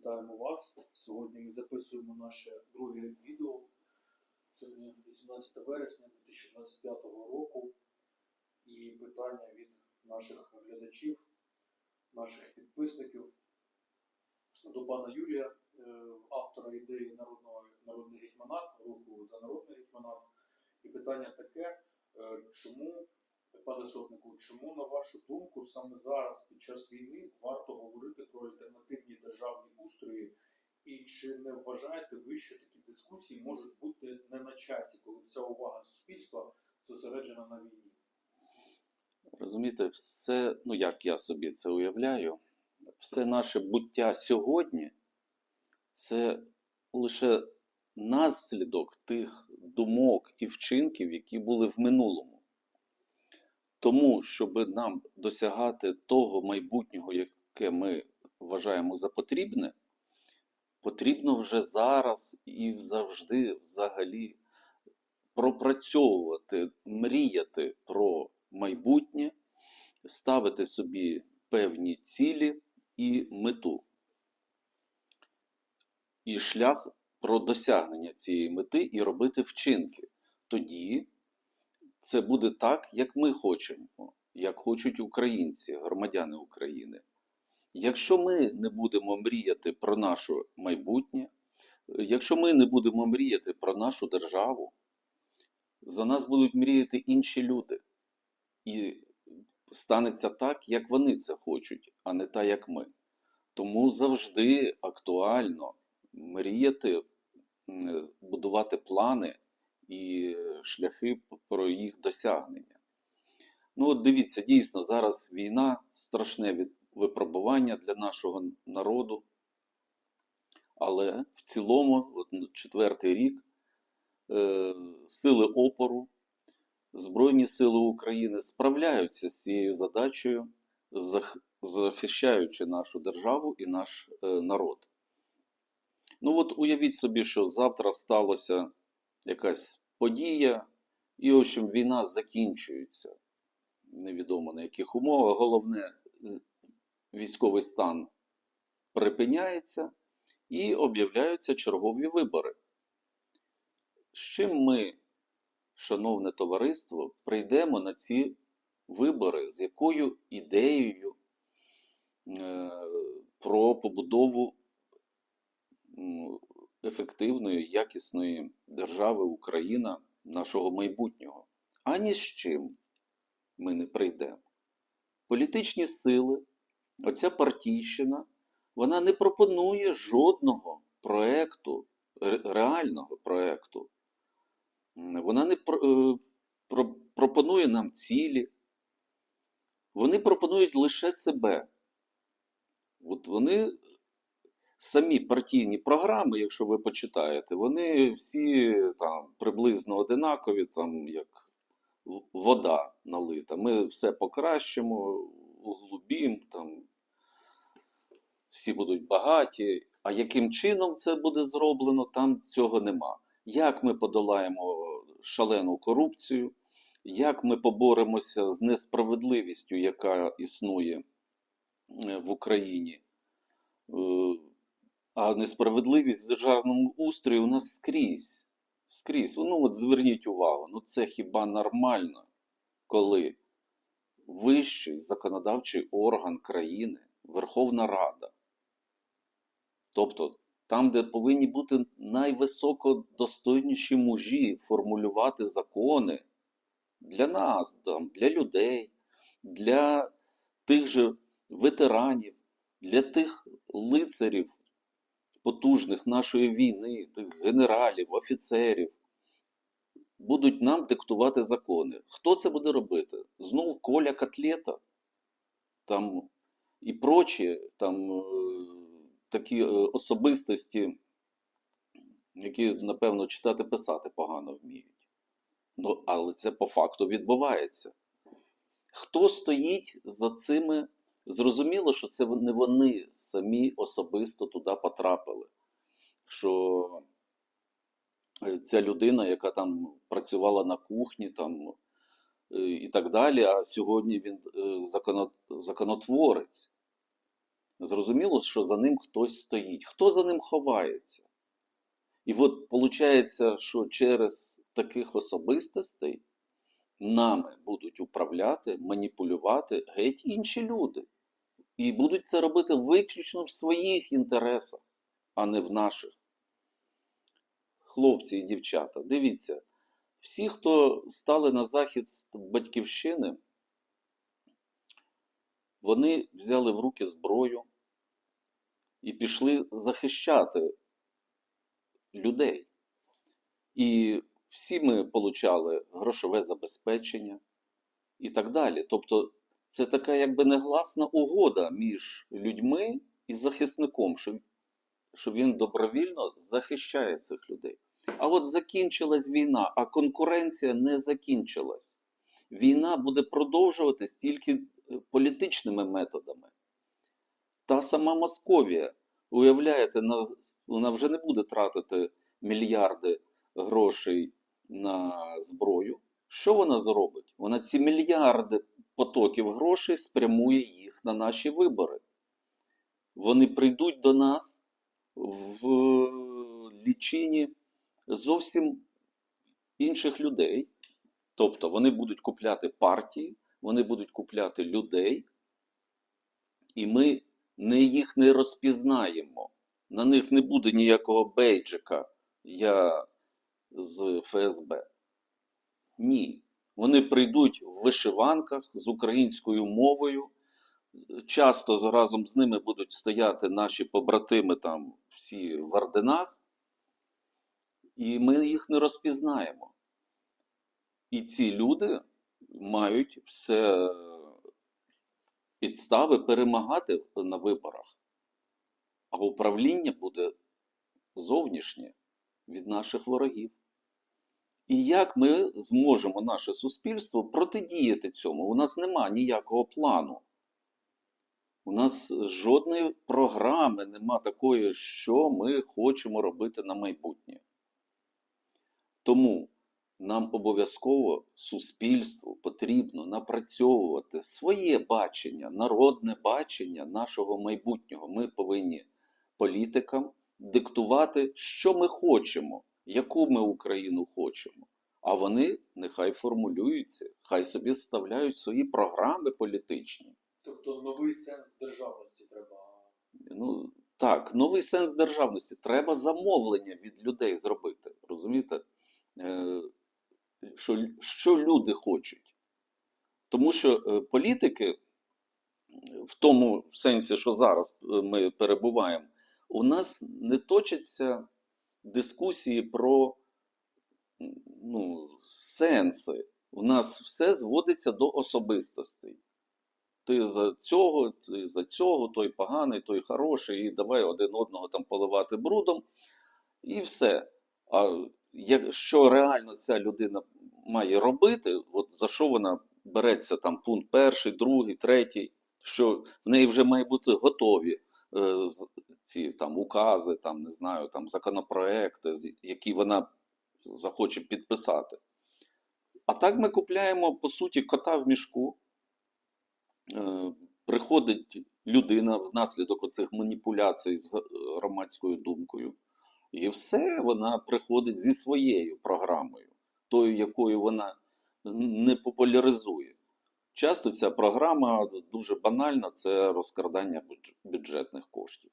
Вітаємо вас. Сьогодні ми записуємо наше друге відео. Сьогодні 18 вересня 2025 року. І питання від наших глядачів, наших підписників до пана Юрія, е, автора ідеї народного народний гетьманат, руху за народний гетьманат. І питання таке, е, чому, пане сотнику, чому, на вашу думку, саме зараз, під час війни, варто говорити про альтернативні державні устрої? І чи не вважаєте ви, що такі дискусії можуть бути не на часі, коли вся увага суспільства зосереджена на війні? Розумієте, все, ну як я собі це уявляю, все наше буття сьогодні це лише наслідок тих думок і вчинків, які були в минулому. Тому, щоб нам досягати того майбутнього, яке ми вважаємо за потрібне, потрібно вже зараз і завжди взагалі пропрацьовувати, мріяти про майбутнє, ставити собі певні цілі і мету. І шлях про досягнення цієї мети і робити вчинки. Тоді це буде так, як ми хочемо, як хочуть українці, громадяни України. Якщо ми не будемо мріяти про наше майбутнє, якщо ми не будемо мріяти про нашу державу, за нас будуть мріяти інші люди. І станеться так, як вони це хочуть, а не так, як ми. Тому завжди актуально мріяти, будувати плани і шляхи про їх досягнення. Ну, от дивіться, дійсно, зараз війна страшне випробування для нашого народу. Але в цілому, от, ну, четвертий рік, е, сили опору, Збройні сили України справляються з цією задачею, захищаючи нашу державу і наш е, народ. Ну от уявіть собі, що завтра сталося якась подія, і, в общем, війна закінчується. Невідомо на яких умовах. Головне, військовий стан припиняється і об'являються чергові вибори. З чим ми, шановне товариство, прийдемо на ці вибори, з якою ідеєю е, про побудову ефективної, якісної держави Україна, нашого майбутнього. Ані з чим ми не прийдемо. Політичні сили, оця партійщина, вона не пропонує жодного проекту, реального проекту. Вона не е, про- пропонує нам цілі. Вони пропонують лише себе. От вони самі партійні програми, якщо ви почитаєте, вони всі там приблизно одинакові, там як вода налита. Ми все покращимо, углубім, там всі будуть багаті. А яким чином це буде зроблено, там цього нема. Як ми подолаємо шалену корупцію, як ми поборемося з несправедливістю, яка існує е, в Україні. А несправедливість в державному устрої у нас скрізь. Скрізь. Ну от зверніть увагу, ну це хіба нормально, коли вищий законодавчий орган країни, Верховна Рада, тобто там, де повинні бути найвисокодостойніші мужі формулювати закони для нас, там, для людей, для тих же ветеранів, для тих лицарів потужних нашої війни, тих генералів, офіцерів, будуть нам диктувати закони. Хто це буде робити? Знов Коля Котлета там і прочі там е, такі е, особистості, які, напевно, читати писати погано вміють. Ну, але це по факту відбувається. Хто стоїть за цими? Зрозуміло, що це не вони самі особисто туди потрапили. Що ця людина, яка там працювала на кухні, там е, і так далі, а сьогодні він е, законотворець. Зрозуміло, що за ним хтось стоїть. Хто за ним ховається? І от виходить, що через таких особистостей нами будуть управляти, маніпулювати геть інші люди. І будуть це робити виключно в своїх інтересах, а не в наших. Хлопці і дівчата, дивіться, всі, хто стали на захист батьківщини, вони взяли в руки зброю і пішли захищати людей. І всі ми отримали грошове забезпечення і так далі. Тобто, це така якби негласна угода між людьми і захисником, що, що він добровільно захищає цих людей. А от закінчилась війна, а конкуренція не закінчилась. Війна буде продовжуватись тільки е, політичними методами. Та сама Московія, уявляєте, вона вже не буде тратити мільярди грошей на зброю. Що вона зробить? Вона ці мільярди потоків грошей спрямує їх на наші вибори. Вони прийдуть до нас в лічині зовсім інших людей. Тобто вони будуть купляти партії, вони будуть купляти людей, і ми не їх не розпізнаємо. На них не буде ніякого бейджика. Я з ФСБ. Ні. Вони прийдуть в вишиванках з українською мовою. Часто разом з ними будуть стояти наші побратими там всі в орденах, і ми їх не розпізнаємо. І ці люди мають все підстави перемагати на виборах. А управління буде зовнішнє від наших ворогів. І як ми зможемо наше суспільство протидіяти цьому? У нас нема ніякого плану. У нас жодної програми нема такої, що ми хочемо робити на майбутнє. Тому нам обов'язково суспільству потрібно напрацьовувати своє бачення, народне бачення нашого майбутнього. Ми повинні політикам диктувати, що ми хочемо, яку ми Україну хочемо. А вони нехай формулюються, хай собі ставляють свої програми політичні. Тобто новий сенс державності треба. Ну так, новий сенс державності. Треба замовлення від людей зробити. Розумієте? Е, що, що люди хочуть. Тому що е, політики, в тому сенсі, що зараз е, ми перебуваємо, у нас не точаться дискусії про ну, сенси. У нас все зводиться до особистостей. Ти за цього, ти за цього, той поганий, той хороший, і давай один одного там поливати брудом, і все. А якщо реально ця людина має робити, от за що вона береться там пункт перший, другий, третій, що в неї вже має бути готові ці там укази, там не знаю, там законопроекти, які вона захоче підписати. А так ми купляємо, по суті, кота в мішку. Е, приходить людина внаслідок оцих маніпуляцій з громадською думкою. І все, вона приходить зі своєю програмою, тою, якою вона не популяризує. Часто ця програма дуже банальна це розкрадання бюджетних коштів.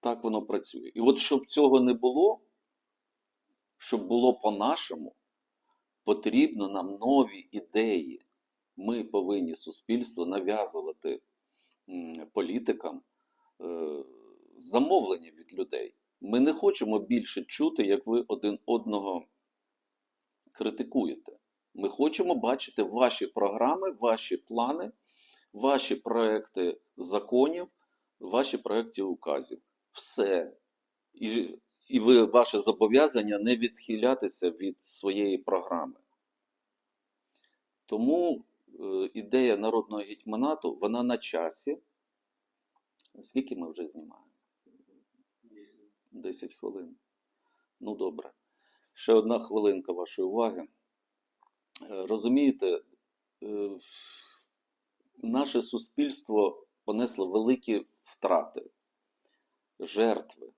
Так воно працює. І от щоб цього не було, щоб було по-нашому, потрібно нам нові ідеї. Ми повинні суспільство нав'язувати політикам е, замовлення від людей. Ми не хочемо більше чути, як ви один одного критикуєте. Ми хочемо бачити ваші програми, ваші плани, ваші проекти законів, ваші проекти указів. Все. І, і ви, ваше зобов'язання не відхилятися від своєї програми. Тому е, ідея народного гетьманату, вона на часі. Скільки ми вже знімаємо? 10 хвилин. Ну, добре. Ще одна хвилинка вашої уваги. Розумієте, е, наше суспільство понесли великі втрати, жертви.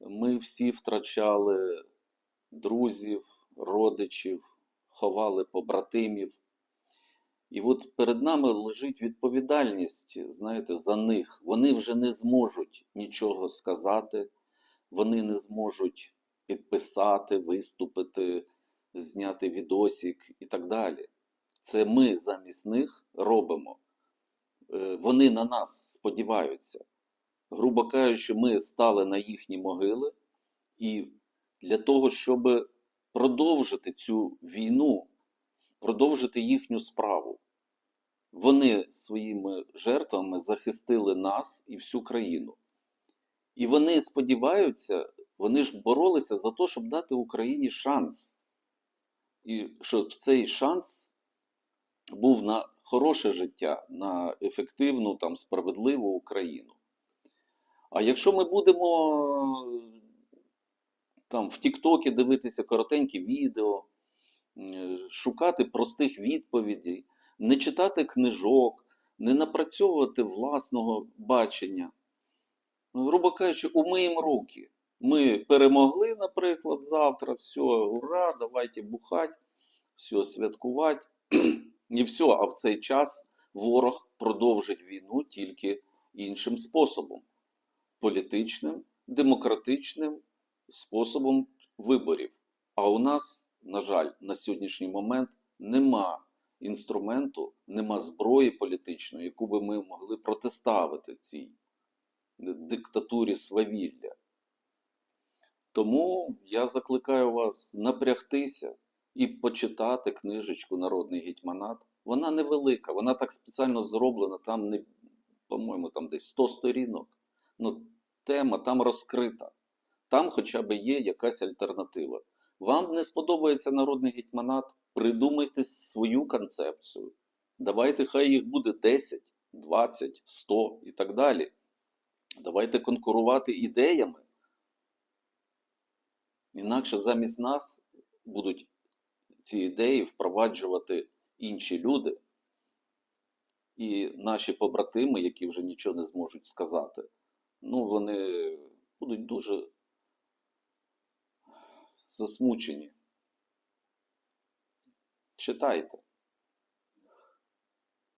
Ми всі втрачали друзів, родичів, ховали побратимів. І от перед нами лежить відповідальність, знаєте, за них. Вони вже не зможуть нічого сказати, вони не зможуть підписати, виступити, зняти відосик і так далі. Це ми замість них робимо. Е, Вони на нас сподіваються. Грубо кажучи, ми стали на їхні могили, і для того, щоб продовжити цю війну, продовжити їхню справу. Вони своїми жертвами захистили нас і всю країну. І вони сподіваються, вони ж боролися за те, щоб дати Україні шанс. І щоб цей шанс був на хороше життя, на ефективну, там, справедливу Україну. А якщо ми будемо там в Тіктокі дивитися коротенькі відео, шукати простих відповідей, не читати книжок, не напрацьовувати власного бачення. Грубо кажучи, умиємо руки. Ми перемогли, наприклад, завтра, все, ура, давайте бухать, все, святкувати. І все, а в цей час ворог продовжить війну тільки іншим способом політичним, демократичним способом виборів. А у нас, на жаль, на сьогоднішній момент нема інструменту, нема зброї політичної, яку би ми могли протиставити цій диктатурі свавілля. Тому я закликаю вас напрягтися і почитати книжечку Народний гетьманат. Вона невелика, вона так спеціально зроблена, там не, по-моєму, там десь 100 сторінок. Ну, тема там розкрита. Там хоча б є якась альтернатива. Вам не сподобається народний гетьманат, придумайте свою концепцію. Давайте, хай їх буде 10, 20, 100 і так далі. Давайте конкурувати ідеями. Інакше замість нас будуть ці ідеї впроваджувати інші люди. І наші побратими, які вже нічого не зможуть сказати, ну, вони будуть дуже засмучені. Читайте.